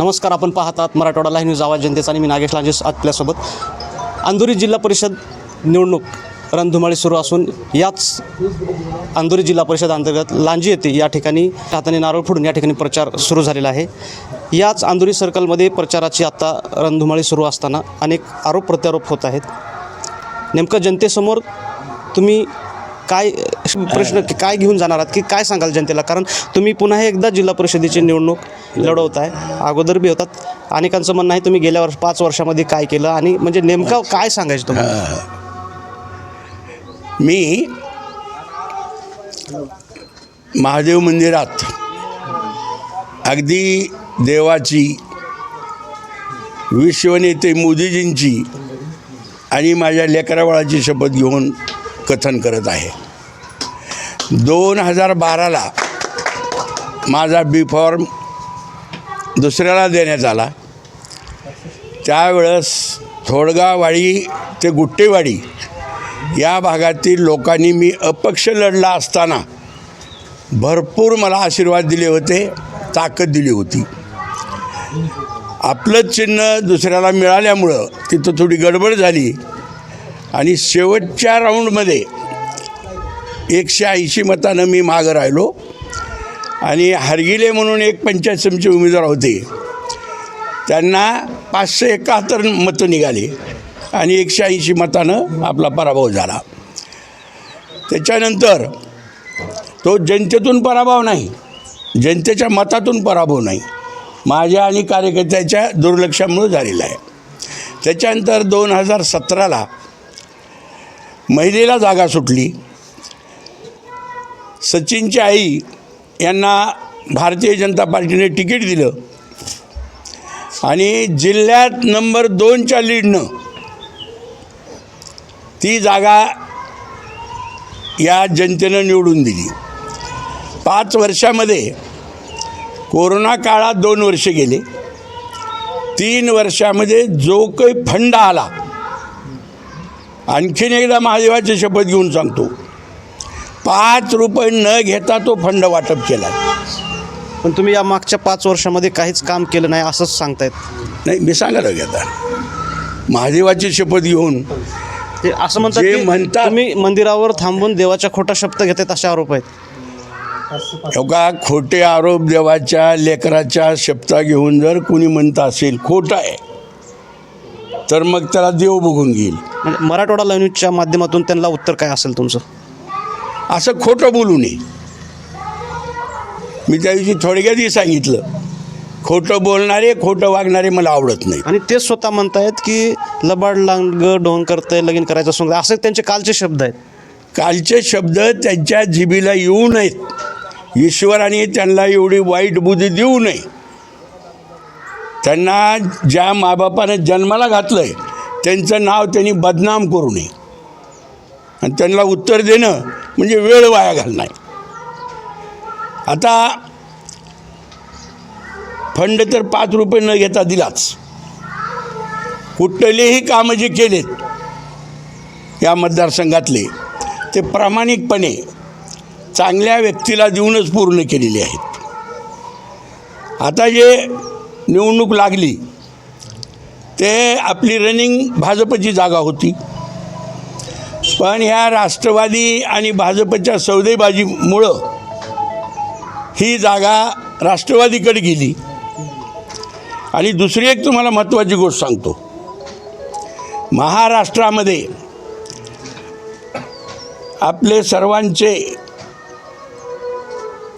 नमस्कार आपण पाहतात मराठवाडा लाईव्ह न्यूज आवाज जनतेचा आणि मी नागेश लांजेस आपल्यासोबत. अंधुरी जिल्हा परिषद निवडणूक रणधुमाळी सुरू असून याच अंधुरी जिल्हा परिषद अंतर्गत लांजी येथे या ठिकाणी हाताने नारळ फोडून या ठिकाणी प्रचार सुरू झालेला आहे. याच अंधुरी सर्कलमध्ये प्रचाराची आत्ता रणधुमाळी सुरू असताना अनेक आरोप प्रत्यारोप होत आहेत. नेमकं जनतेसमोर तुम्ही काय प्रश्न काय घेऊन जाणार आहात की काय सांगाल जनतेला? कारण तुम्ही पुन्हा एकदा जिल्हा परिषदेची निवडणूक लढवत आहे अगोदर बी होतात. अनेकांचं म्हणणं आहे तुम्ही गेल्या वर्ष पाच वर्षामध्ये काय केलं आणि म्हणजे नेमकं काय सांगायचं तुम्हाला? मी महादेव मंदिरात अगदी देवाची विश्वनेते मोदीजींची आणि माझ्या लेकराबाळाची शपथ घेऊन कथन करत आहे. दोन हजार बाराला माझा बी फॉर्म दुसऱ्याला देण्यात आला. त्यावेळेस थोडगावाडी ते गुट्टेवाडी या भागातील लोकांनी मी अपक्ष लढला असताना भरपूर मला आशीर्वाद दिले होते ताकद दिली होती. आपलं चिन्ह दुसऱ्याला मिळाल्यामुळं तिथं थोडी गडबड झाली. आणि शेवटच्या राऊंडमध्ये एकशे ऐंशी मतानं मी मागं राहिलो. आणि हरगिले म्हणून एक पंचायत समिती उमेदवार होते. त्यांना पाचशे एकाहत्तर मतं निघाली आणि एकशे ऐंशी मतानं आपला पराभव झाला. त्याच्यानंतर तो जनतेतून पराभव नाही जनतेच्या मतातून पराभव नाही माझ्या आणि कार्यकर्त्याच्या दुर्लक्षामुळे झालेला आहे. त्याच्यानंतर दोन हजार सतराला महिलेला जागा सुटली. सचिनची आई यांना भारतीय जनता पार्टीने तिकीट दिलं. आणि जिल्ह्यात नंबर दोनच्या लीडनं ती जागा या जनतेनं निवडून दिली. पाच वर्षामध्ये कोरोना काळात दोन वर्ष गेले. तीन वर्षामध्ये जो काही फंड आला आणखीन एकदा महादेवाची शपथ घेऊन सांगतो. पाच रुपये न घेता तो फंड वाटप केला. पण तुम्ही या मागच्या पाच वर्षामध्ये काहीच काम केलं नाही असंच सांगतायत. नाही मी सांगायला घेता महादेवाची शपथ घेऊन ते असं म्हणतात जे की म्हणतात- तुम्ही मंदिरावर थांबून देवाच्या खोटा शब्द घेतात असे आरोप आहेत. हो का? खोटे आरोप देवाच्या लेकराच्या शपथा घेऊन जर कुणी म्हणत असेल खोटं आहे तर मग त्याला देव बघून घेईल. म्हणजे मराठवाडा लाईव्ह न्यूजच्या माध्यमातून त्यांना उत्तर काय असेल तुमचं? असं खोटं बोलू नये. मी त्या दिवशी थोडक्यातही सांगितलं. खोटं बोलणारे खोटं वागणारे मला आवडत नाही. आणि ते स्वतः म्हणतायत की लबाड लांग ढोंग करतंय लगीन करायचं असून असे त्यांचे कालचे शब्द आहेत. कालचे शब्द त्यांच्या जिभीला येऊ नयेत. ईश्वराने त्यांना एवढी वाईट बुद्धी देऊ नये. त्यांना ज्या माबापानं जन्माला घातलं आहे त्यांचं नाव त्यांनी बदनाम करू नये. आणि त्यांना उत्तर देणं म्हणजे वेळ वाया घालणं आता फंड तर पाच रुपये न घेता दिलाच. कुठलेही कामं जे केलेत या मतदारसंघातले ते प्रामाणिकपणे चांगल्या व्यक्तीला देऊनच पूर्ण केलेले आहेत. आता जे निवडणूक लागली ते आपली रनिंग भाजपची जागा होती. पण ह्या राष्ट्रवादी आणि भाजपच्या सौदेबाजीमुळं ही जागा राष्ट्रवादीकडे गेली. आणि दुसरी एक तुम्हाला महत्त्वाची गोष्ट सांगतो. महाराष्ट्रामध्ये आपले सर्वांचे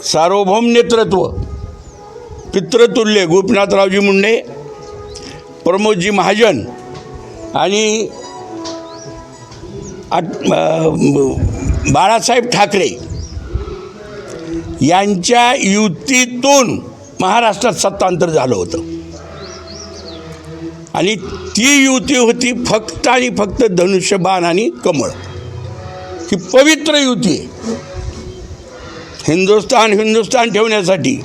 सार्वभौम नेतृत्व पितृतुल्य गोपीनाथरावजी मुंडे प्रमोदजी महाजन आणि बाळासाहेब ठाकरे यांच्या युतीतून महाराष्ट्रात सत्तांतर झालं होतं. आणि ती युती होती फक्त आणि फक्त धनुष्यबाण आणि कमळ. ही पवित्र युती आहे. हिंदुस्थान हिंदुस्थान ठेवण्यासाठी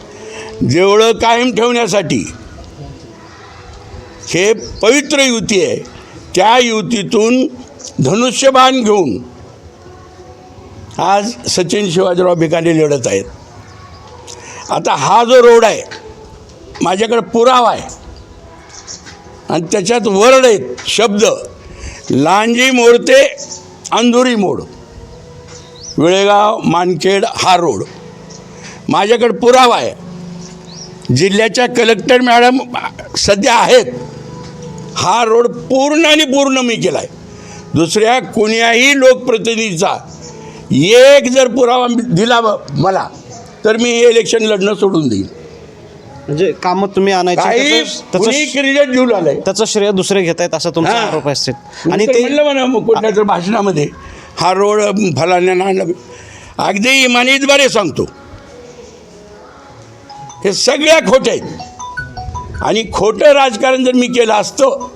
देवळं कायम ठेवण्यासाठी हे पवित्र युती आहे. त्या युतीतून धनुष्यबाण घेऊन आज सचिन शिवाजीराव भिकाने लढत आहेत. आता हा जो रोड आहे माझ्याकडे पुरावा आहे. आणि त्याच्यात वर्ड आहेत शब्द. लांजी मोड ते अंधुरी मोड. वेळेगाव मानखेड हा रोड. माझ्याकडे पुरावा आहे. जिल्ह्याच्या कलेक्टर मॅडम सध्या आहेत. हा रोड पूर्ण आणि पूर्ण मी केला आहे दुसऱ्या कोण्याही लोकप्रतिनिधीचा एक जर पुरावा दिला मला तर मी हे इलेक्शन लढणं सोडून देईन. म्हणजे कामं तुम्ही आणायची काही त्याचं- त्याचं कुणी क्रेडिट घेऊन आलंय. त्याचं श्रेय दुसरे घेत आहेत असं तुमचा हां. आरोप असतील आणि ते ते म्हणलं म्हणा मग कुठल्या तर भाषणामध्ये हा रोड फलाण्या आणला अगदी इमानीद्वारे सांगतो. हे सगळ्या खोटे आहेत. आणि खोटं राजकारण जर मी केलं असतं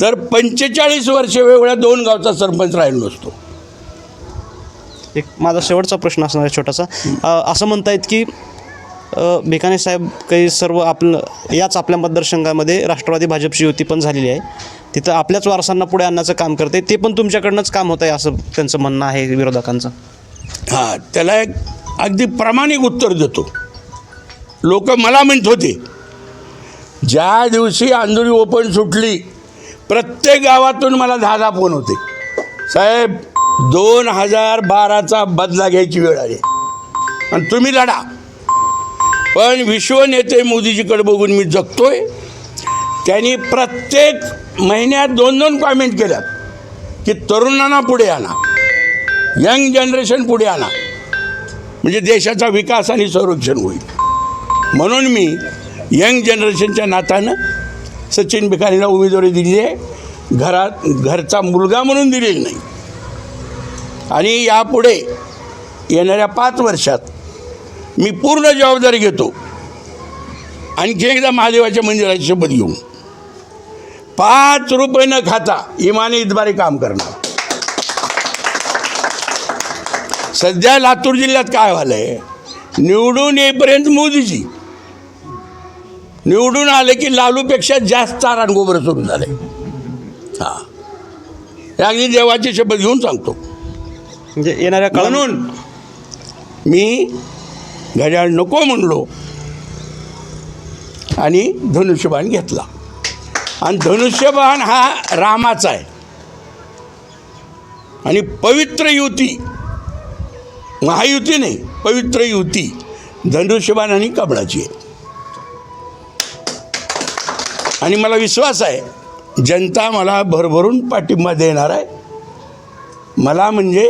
तर पंचेचाळीस वर्ष वेगवेगळ्या दोन गावचा सरपंच राहिलो नसतो. एक माझा शेवटचा प्रश्न असणार आहे छोटासा. असं म्हणतायत की भिकाणे साहेब काही सर्व आपलं याच आपल्या मतदारसंघामध्ये राष्ट्रवादी भाजपची युती पण झालेली आहे. तिथं आपल्याच वारसांना पुढे आणण्याचं काम करते. ते पण तुमच्याकडनंच काम होत आहे असं त्यांचं म्हणणं आहे विरोधकांचं. हां त्याला एक अगदी प्रामाणिक उत्तर देतो. लोक मला म्हणत होते ज्या दिवशी अंधुरी ओपन सुटली प्रत्येक गावातून मला दहा दहा फोन होते. साहेब दोन हजार बाराचा बदला घ्यायची वेळ आली. आणि तुम्ही लढा. पण विश्वनेते मोदीजीकडे बघून मी जगतोय. त्यांनी प्रत्येक महिन्यात दोन दोन कॉमेंट केल्यात की तरुणांना पुढे आणा. यंग जनरेशन पुढे आणा. म्हणजे देशाचा विकास आणि संरक्षण होईल. म्हणून मी यंग जनरेशनच्या नातानं सचिन बिकारीला उमेदवारी दिली आहे. घरात घरचा मुलगा म्हणून दिलेली नाही. आणि यापुढे येणाऱ्या पाच वर्षात मी पूर्ण जबाबदारी घेतो. आणखी एकदा महादेवाच्या मंदिराची शपथ घेऊन पाच रुपये न खाता इमाने इतबारे काम करणार. सध्या लातूर जिल्ह्यात काय झालंय निवडून येईपर्यंत मोदीजी निवडून आले की लालूपेक्षा जास्त चारान गोबर सुरू झाले. हां. हे अगदी देवाची शपथ घेऊन सांगतो. म्हणजे येणाऱ्या म्हणून मी घड्याळ नको म्हणलो. आणि धनुष्यबाण घेतला. आणि धनुष्यबाण हा रामाचा आहे. आणि पवित्र युती. महायुती नाही पवित्र युती. धनुष्यबाण आणि कमळाची आहे. आणि मला विश्वास आहे जनता मला भरभरून पाठिंबा देणार आहे. मला म्हणजे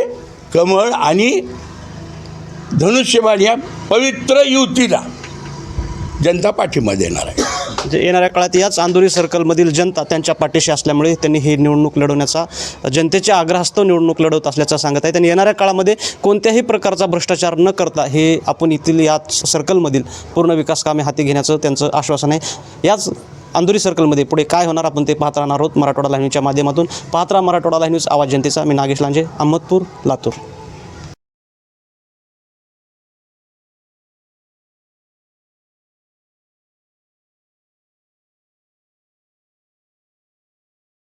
कमळ आणि धनुष्यबाण या पवित्र युतीला जनता पाठिंबा देणार आहे. म्हणजे येणाऱ्या काळात याच आंदोरी सर्कलमधील जनता त्यांच्या पाठीशी असल्यामुळे त्यांनी ही निवडणूक लढवण्याचा जनतेच्या आग्रहास्तव निवडणूक लढवत असल्याचं सांगत आहे. त्यांनी येणाऱ्या काळामध्ये कोणत्याही प्रकारचा भ्रष्टाचार न करता हे आपण येथील याच सर्कलमधील पूर्ण विकास कामे हाती घेण्याचं त्यांचं आश्वासन आहे. याच अंधुरी सर्कलमध्ये पुढे काय होणार आपण ते पाहत राहणार आहोत मराठवाडा लाईव्हच्या माध्यमातून. पाहत राहा मराठवाडा लाईव्ह न्यूज आवाज जनतेचा. मी नागेश लांजे अहमदपूर लातूर.